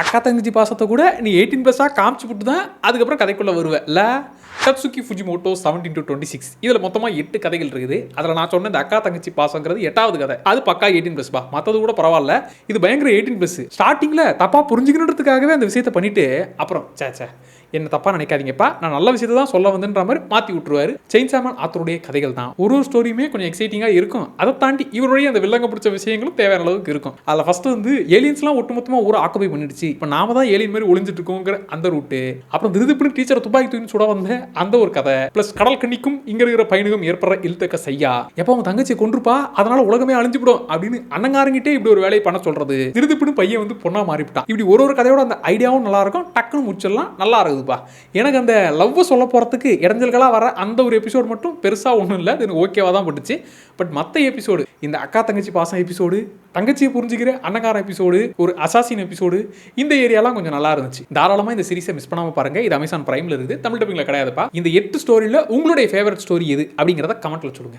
அக்கா தங்கச்சி பாசத்தை கூட நீ எயிட்டீன் ப்ளஸ்ஸாக காமிச்சு விட்டு தான் அதுக்கப்புறம் கதைக்குள்ளே வருவேன் இல்லை Fuji Fujimoto seventeen to twenty six இதில் மொத்தமாக எட்டு கதைகள் இருக்குது. அதில் நான் சொன்ன இந்த அக்கா தங்கச்சி பாசங்கிறது எட்டாவது கதை. அது பக்கா எயிட்டீன் ப்ளஸ் பா. மற்றது கூட பரவாயில்ல. இது பயங்கர எயிட்டீன் ப்ளஸ் ஸ்டார்டிங்கில் தப்பாக புரிஞ்சுக்கணுன்றதுக்காகவே அந்த விஷயத்தை பண்ணிட்டு அப்புறம் சே சே என்ன தப்பா நினைக்காதீங்கப்பா. நான் நல்ல விஷயத்தை தான் சொல்ல வந்துன்ற மாதிரி மாற்றி விட்டுருவாரு. செயின் சாமன் ஆத்தருடைய கதைகள் தான். ஒரு ஒரு ஸ்டோரியுமே கொஞ்சம் எக்ஸைட்டிங்காக இருக்கும். அதை தாண்டி இவருடைய அந்த வில்லங்க பிடிச்ச விஷயங்களும் தேவையான அளவுக்கு இருக்கும். அதில் ஃபர்ஸ்ட் வந்து ஏலியன்ஸ்லாம் ஒட்டுமொத்தமாக ஊரை ஆக்குபை பண்ணிடுச்சு. இப்போ நாம தான் ஏலியன் மாதிரி ஒளிஞ்சிட்டு இருக்கோங்கிற அந்த ரூட்டு அப்புறம் திருதுப்புன்னு டீச்சரை துப்பாக்கி தூக்கி சுட வந்த அந்த ஒரு கதை. ப்ளஸ் கடல் கண்ணிக்கும் இங்க இருக்கிற பையனுக்கும் ஏற்படுற இழுத்தக்க செய்யா. எப்போ அவன் தங்கச்சியை கொண்டிருப்பா அதனால உலகமே அழிஞ்சுவிடும் அப்படின்னு அண்ணங்காரங்கிட்டே இப்படி ஒரு வேலையை பண்ண சொல்றது. திருதுப்புன்னு பையன் வந்து பொண்ணா மாறிவிட்டான். இப்படி ஒரு ஒரு கதையோட அந்த ஐடியாவும் நல்லா இருக்கும். டக்குன்னு முடிச்சிடலாம் நல்லா இருக்குது இருக்குதுப்பா எனக்கு அந்த லவ்வை சொல்ல போகிறதுக்கு இடைஞ்சல்களாக வர அந்த ஒரு எபிசோடு மட்டும் பெருசாக ஒன்றும் இல்லை. அது எனக்கு ஓகேவாக தான் பட்டுச்சு. பட் மற்ற எபிசோடு இந்த அக்கா தங்கச்சி பாசம் எபிசோடு தங்கச்சியை புரிஞ்சுக்கிற அன்னக்கார எபிசோடு ஒரு அசாசின் எபிசோடு இந்த ஏரியாலாம் கொஞ்சம் நல்லா இருந்துச்சு. தாராளமாக இந்த சீரிஸை மிஸ் பண்ணாமல் பாருங்க. இது அமேசான் பிரைமில் இருக்குது. தமிழ் டப்பிங்கில் கிடையாதுப்பா. இந்த எட்டு ஸ்டோரியில் உங்களுடைய ஃபேவரட் ஸ்டோரி எது அப்படிங்கிறத கமெண்ட்டில் சொல்லுங்கள்